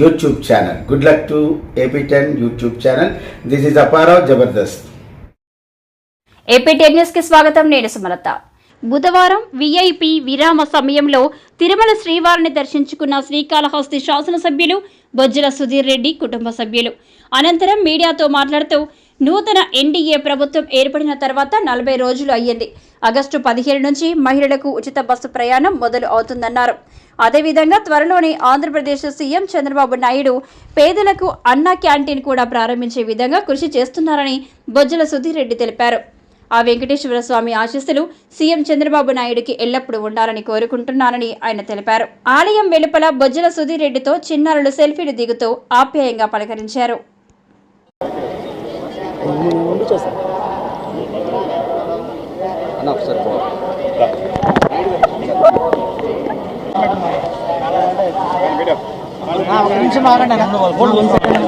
YouTube channel good luck to AP ten YouTube channel this is Apparao Jabardasth AP ten న్యూస్కి స్వాగతం. నేను సుమలత. బుధవారం VIP విరామ సమయంలో తిరుమల శ్రీవారిని దర్శించుకున్న శ్రీకాళహస్తి శాసనసభ్యులు బొజ్జల సుధీర్ రెడ్డి కుటుంబ సభ్యులు. అనంతరం మీడియాతో మాట్లాడుతూ నూతన ఎన్డీఏ ప్రభుత్వం ఏర్పడిన తర్వాత నలభై రోజులు అయ్యింది. ఆగస్టు పదిహేడు నుంచి మహిళలకు ఉచిత బస్సు ప్రయాణం మొదలు అవుతుందన్నారు. అదేవిధంగా త్వరలోనే ఆంధ్రప్రదేశ్ సీఎం చంద్రబాబు నాయుడు పేదలకు అన్న క్యాంటీన్ కూడా ప్రారంభించే విధంగా కృషి చేస్తున్నారని బొజ్జల సుధీరెడ్డి తెలిపారు. ఆ వెంకటేశ్వర స్వామి ఆశీస్సులు సీఎం చంద్రబాబు నాయుడుకి ఎల్లప్పుడూ ఉండాలని కోరుకుంటున్నానని ఆయన తెలిపారు. ఆలయం వెలుపల బొజ్జల సుధీరెడ్డితో చిన్నారులు సెల్ఫీలు దిగుతూ ఆప్యాయంగా పలకరించారు. ఒకసారి పో. ఒక నిమిషం ఆగండి అన్న. Phone one second.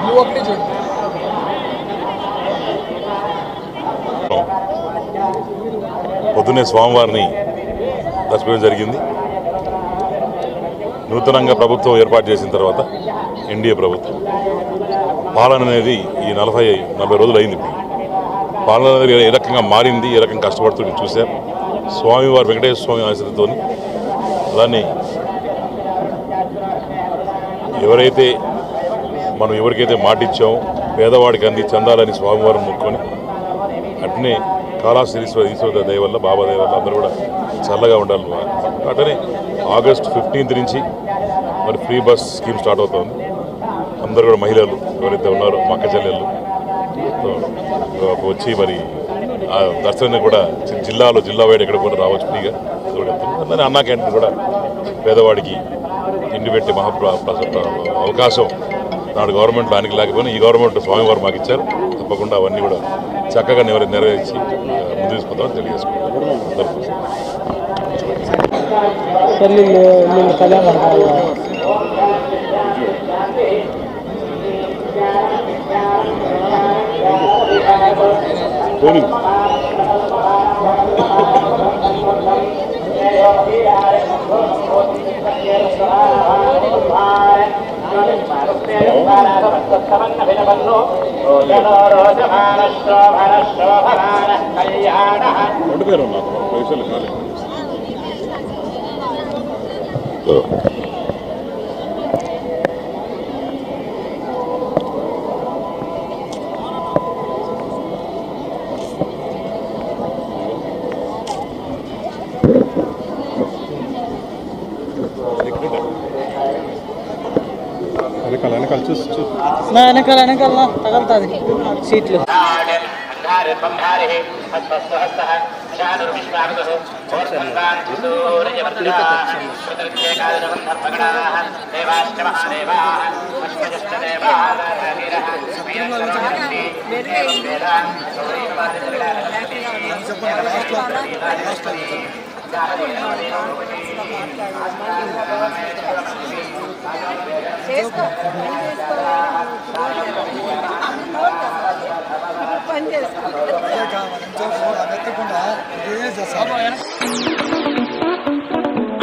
బ్లూ ఒకటి చూడు పొద్దున్నే స్వామివారిని దర్శనం జరిగింది నూతనంగా ప్రభుత్వం ఏర్పాటు చేసిన తర్వాత ఎన్డీఏ ప్రభుత్వం పాలన అనేది ఈ నలభై నలభై రోజులు అయింది ఇప్పుడు పాలనగర్ ఏ రకంగా మారింది ఏ రకంగా కష్టపడుతుంది చూశారు? స్వామివారి వెంకటేశ్వర స్వామి ఆశ్రయంతో దాన్ని ఎవరైతే మనం ఎవరికైతే మాటిచ్చామో పేదవాడికి అంది చెందాలని స్వామివారిని మొక్కుకొని అట్నే కాళాశ్రీశ్వర ఈశ్వర ఈశ్వర దయ వల్ల బాబా దయ వల్ల అందరూ కూడా చల్లగా ఉండాలి అట్లనే ఆగస్ట్ ఫిఫ్టీన్త్ నుంచి మరి ఫ్రీ బస్ స్కీమ్ స్టార్ట్ అవుతుంది. అందరూ కూడా మహిళలు ఎవరైతే ఉన్నారో మక్క చెల్లెళ్ళు ఇక్కడికి వచ్చి మరి ఆ దర్శనాన్ని కూడా జిల్లాలో జిల్లా వైడ్ ఎక్కడ కూడా రావచ్చు ఫ్రీగా. అది అలానే అన్నా క్యాంటీన్ కూడా పేదవాడికి తిండి పెట్టి మహా అవకాశం. నాడు గవర్నమెంట్ దానికి లేకపోయినా ఈ గవర్నమెంట్ స్వామివారు మాకు ఇచ్చారు. తప్పకుండా అవన్నీ కూడా చక్కగా నెరవే నెరవేర్చి ముందు తీసుకుందామని తెలియజేసుకుంటాం పోనీ. రెండు పేరు నాకు పైసలు కాలేదు వెనకాల వెనకాల చూసి చూసి. నా వెనకాల వెనకాల తగలుతుంది సీట్లు.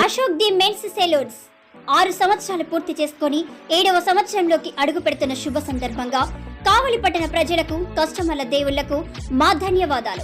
అశోక్ ది మెన్స్ సెలూన్స్ ఆరు సంవత్సరాలు పూర్తి చేసుకొని ఏడవ సంవత్సరంలోకి అడుగు పెడుతున్న శుభ సందర్భంగా కావలి పట్టణ ప్రజలకు కస్టమర్ల దేవుళ్ళకు మా ధన్యవాదాలు.